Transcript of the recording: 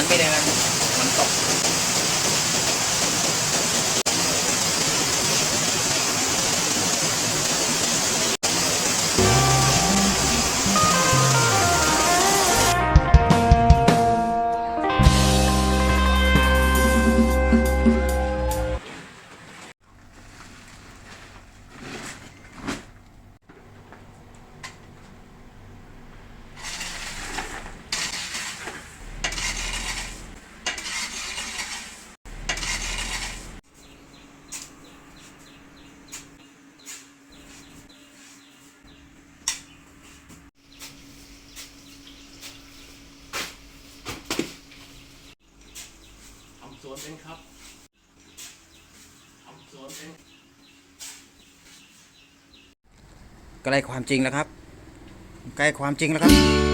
ันไม่ได้นะมันตก เองครับทำสวนเองใกล้ความจริงแล้วครับ ใกล้ความจริงแล้วครับ